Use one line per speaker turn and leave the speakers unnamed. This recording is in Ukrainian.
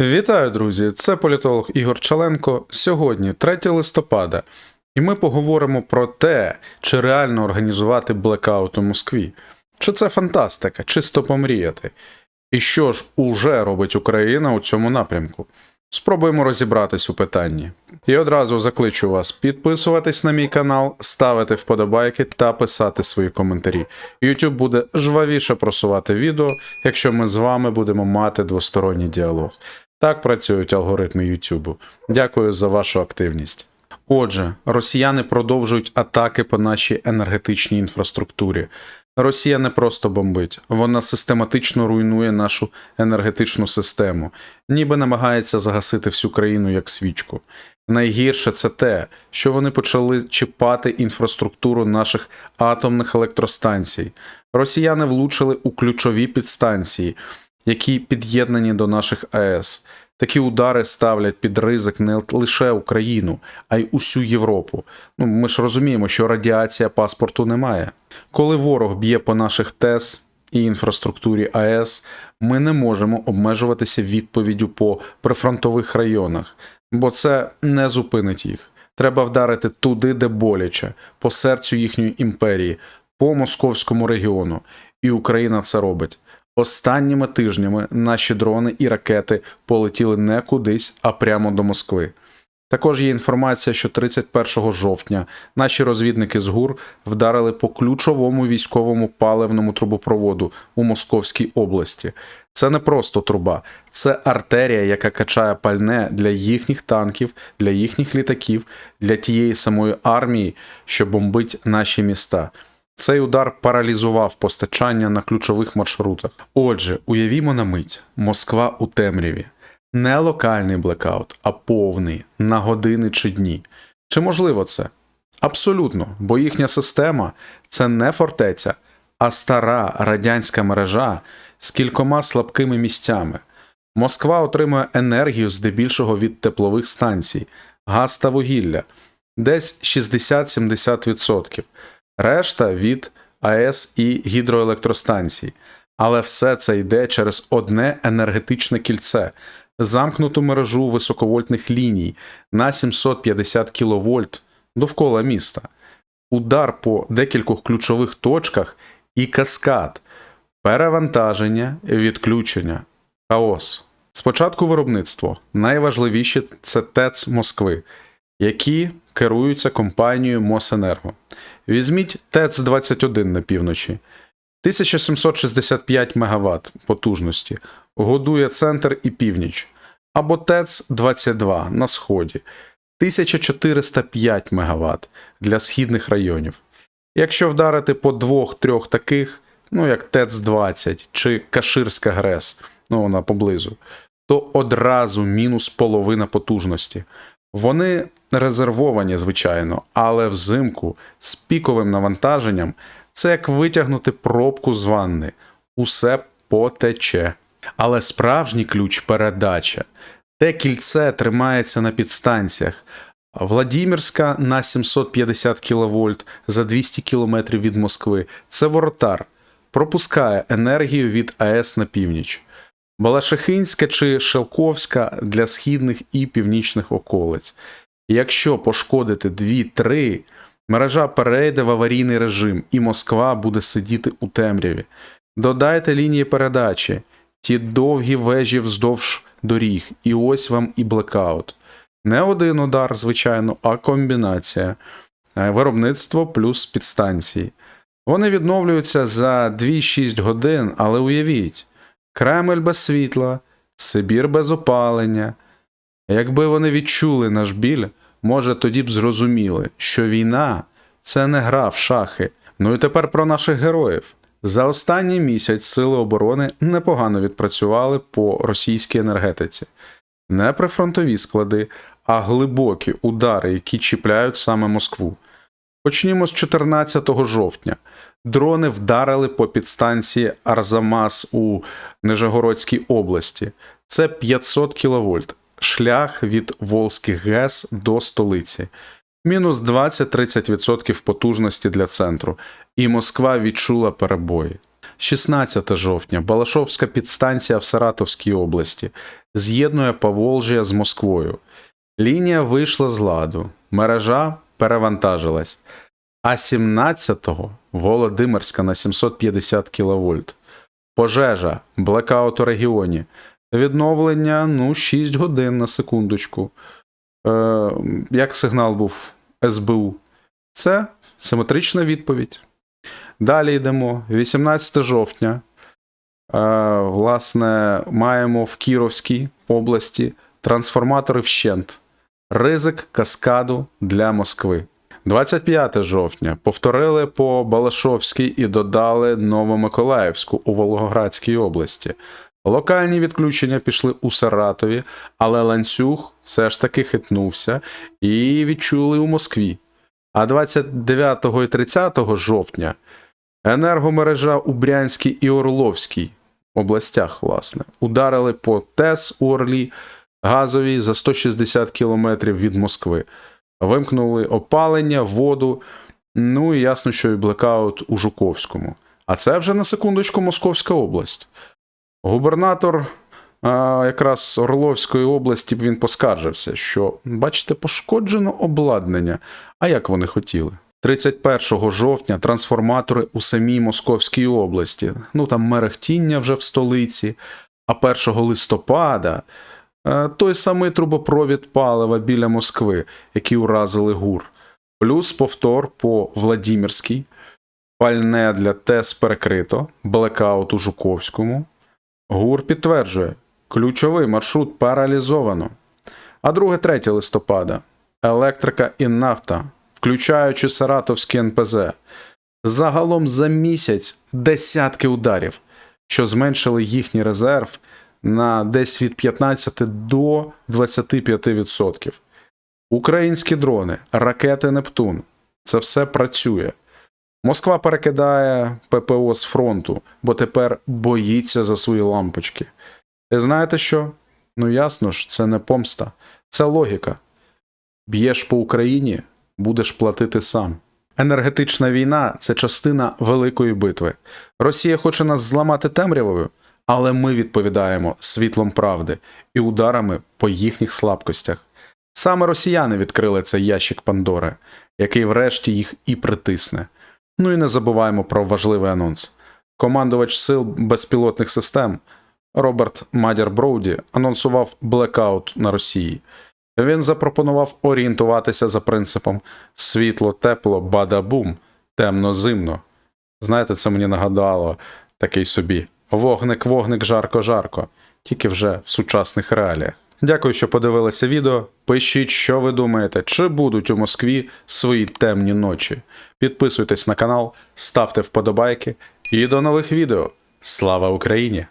Вітаю, друзі! Це політолог Ігор Чаленко. Сьогодні 3 листопада, і ми поговоримо про те, чи реально організувати блекаут у Москві. Чи це фантастика, чисто помріяти? І що ж уже робить Україна у цьому напрямку? Спробуємо розібратись у питанні. І одразу закличу вас підписуватись на мій канал, ставити вподобайки та писати свої коментарі. YouTube буде жвавіше просувати відео, якщо ми з вами будемо мати двосторонній діалог. Так працюють алгоритми Ютубу. Дякую за вашу активність. Отже, росіяни продовжують атаки по нашій енергетичній інфраструктурі. Росія не просто бомбить, вона систематично руйнує нашу енергетичну систему, ніби намагається загасити всю країну як свічку. Найгірше це те, що вони почали чіпати інфраструктуру наших атомних електростанцій. Росіяни влучили у ключові підстанції, які під'єднані до наших АЕС. Такі удари ставлять під ризик не лише Україну, а й усю Європу. Ну ми ж розуміємо, що радіація паспорту немає. Коли ворог б'є по наших ТЕС і інфраструктурі АЕС, ми не можемо обмежуватися відповіддю по прифронтових районах, бо це не зупинить їх. Треба вдарити туди, де боляче, по серцю їхньої імперії, по московському регіону. І Україна це робить. Останніми тижнями наші дрони і ракети полетіли не кудись, а прямо до Москви. Також є інформація, що 31 жовтня наші розвідники з ГУР вдарили по ключовому військовому паливному трубопроводу у Московській області. Це не просто труба, це артерія, яка качає пальне для їхніх танків, для їхніх літаків, для тієї самої армії, що бомбить наші міста. Цей удар паралізував постачання на ключових маршрутах. Отже, уявімо на мить: Москва у темряві. Не локальний блекаут, а повний, на години чи дні. Чи можливо це? Абсолютно, бо їхня система це не фортеця, а стара радянська мережа з кількома слабкими місцями. Москва отримує енергію здебільшого від теплових станцій, газ та вугілля, десь 60-70%. Решта від АЕС і гідроелектростанцій. Але все це йде через одне енергетичне кільце, замкнуту мережу високовольтних ліній на 750 кВт довкола міста, удар по декількох ключових точках і каскад, перевантаження, відключення, хаос. Спочатку виробництво. Найважливіше це ТЕЦ Москви, які керуються компанією Мосенерго. Візьміть ТЕЦ-21 на півночі. 1765 МВт потужності, годує центр і північ, або ТЕЦ-22 на сході, 1405 МВт для східних районів. Якщо вдарити по двох-трьох таких, ну як ТЕЦ-20 чи Каширська ГРЕС, ну вона поблизу, то одразу мінус половина потужності. Вони резервовані, звичайно, але взимку з піковим навантаженням це як витягнути пробку з ванни, усе потече. Але справжній ключ передача. Те кільце тримається на підстанціях. Владімірська на 750 кВт за 200 км від Москви. Це воротар. Пропускає енергію від АЕС на північ. Балашихинська чи Шелковська для східних і північних околиць. Якщо пошкодити 2-3, мережа перейде в аварійний режим, і Москва буде сидіти у темряві. Додайте лінії передачі, ті довгі вежі вздовж доріг, і ось вам і блекаут. Не один удар, звичайно, а комбінація. Е, Виробництво плюс підстанції. Вони відновлюються за 2-6 годин, але уявіть, Кремль без світла, Сибір без опалення. Якби вони відчули наш біль, може тоді б зрозуміли, що війна це не гра в шахи. Ну і тепер про наших героїв. За останній місяць Сили оборони непогано відпрацювали по російській енергетиці. Не прифронтові склади, а глибокі удари, які чіпляють саме Москву. Почнімо з 14 жовтня. Дрони вдарили по підстанції Арзамас у Нижегородській області. Це 500 кВт. Шлях від Волзьких ГЕС до столиці. Мінус 20-30% потужності для центру. І Москва відчула перебої. 16 жовтня Балашовська підстанція в Саратовській області. з'єднує Поволжя з Москвою. Лінія вийшла з ладу, мережа перевантажилась. А 17-го Володимирська на 750 кВт. Пожежа, блекаут у регіоні. Відновлення ну, 6 годин на секундочку. Е, як сигнал був СБУ? Це симетрична відповідь. Далі йдемо. 18 жовтня. Е, власне, маємо в Кіровській області трансформатори вщент. Ризик каскаду для Москви. 25 жовтня повторили по Балашовській і додали Новомиколаївську у Волгоградській області. Локальні відключення пішли у Саратові, але ланцюг все ж таки хитнувся і відчули у Москві. А 29 і 30 жовтня енергомережа у Брянській і Орловській областях, власне, ударили по ТЕС у Орлі газовій за 160 кілометрів від Москви. Вимкнули опалення, воду. Ну і ясно, що і блекаут у Жуковському. А це вже на секундочку Московська область. Губернатор а, якраз Орловської області він поскаржився, що, бачите, пошкоджено обладнання. А як вони хотіли? 31 жовтня трансформатори у самій Московській області. Ну там мерехтіння вже в столиці. А 1 листопада той самий трубопровід палива біля Москви, який уразили ГУР. Плюс повтор по Владімірській, пальне для ТЕС перекрито, блекаут у Жуковському. ГУР підтверджує, ключовий маршрут паралізовано. А 2-3 листопада електрика і нафта, включаючи Саратовський НПЗ. Загалом за місяць десятки ударів, що зменшили їхній резерв на десь від 15 до 25%. Українські дрони, ракети Нептун це все працює. Москва перекидає ППО з фронту, бо тепер боїться за свої лампочки. І знаєте що? Ну ясно ж, це не помста, це логіка. Б'єш по Україні, будеш платити сам. Енергетична війна це частина великої битви. Росія хоче нас зламати темрявою, але ми відповідаємо світлом правди і ударами по їхніх слабкостях. Саме росіяни відкрили цей ящик Пандори, який врешті їх і притисне. Ну і не забуваємо про важливий анонс. Командувач сил безпілотних систем Роберт Мадяр Броуді анонсував блекаут на Росії. Він запропонував орієнтуватися за принципом світло, тепло, бада-бум, темно-зимно. Знаєте, це мені нагадало такий собі вогник, вогник, жарко, жарко, тільки вже в сучасних реаліях. Дякую, що подивилися відео. Пишіть, що ви думаєте, чи будуть у Москві свої темні ночі. Підписуйтесь на канал, ставте вподобайки і до нових відео. Слава Україні!